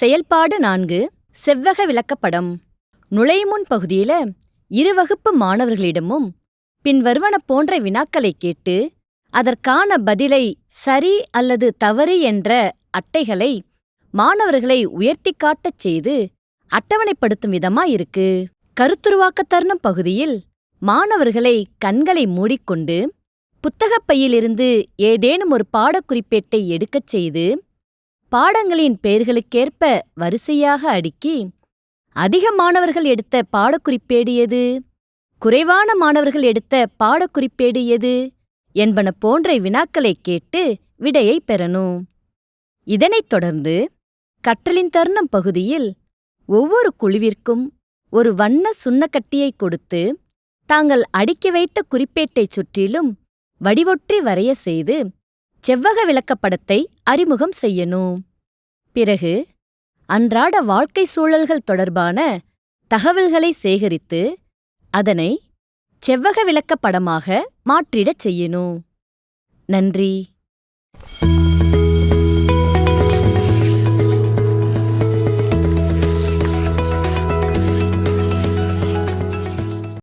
செயல்பாடு நான்கு செவ்வக விளக்கப்படம். நுழைமுன் பகுதியில இரு வகுப்பு மாணவர்களிடமும் பின் வருவன போன்ற வினாக்களைக் கேட்டு அதற்கான பதிலை சரி அல்லது தவறு என்ற அட்டைகளை மாணவர்களை உயர்த்திக் காட்டச் செய்து அட்டவணைப்படுத்தும் விதமா இருக்கு கருத்துருவாக்க தருணம் பகுதியில் மாணவர்களை கண்களை மூடிக்கொண்டு புத்தகப்பையிலிருந்து ஏதேனும் ஒரு பாடக்குறிப்பேட்டை எடுக்கச் செய்து பாடங்களின் பெயர்களுக்கேற்ப வரிசையாக அடுக்கி அதிக மாணவர்கள் எடுத்த பாடக்குறிப்பேடு எது? குறைவான மாணவர்கள் எடுத்த பாடக்குறிப்பேடு எது? என்பன போன்ற வினாக்களைக் கேட்டு விடையை பெறணும். இதனைத் தொடர்ந்து கற்றலின் தருணம் பகுதியில் ஒவ்வொரு குழுவிற்கும் ஒரு வண்ண சுண்ணக்கட்டியை கொடுத்து தாங்கள் அடுக்கி வைத்த குறிப்பேட்டைச் சுற்றிலும் வடிவொற்றி வரைய செய்து செவ்வக விளக்கப்படத்தை அறிமுகம் செய்யணும். பிறகு அன்றாட வாழ்க்கை சூழல்கள் தொடர்பான தகவல்களை சேகரித்து அதனை செவ்வக விளக்கப்படமாக மாற்றிடச் செய்யணும். நன்றி.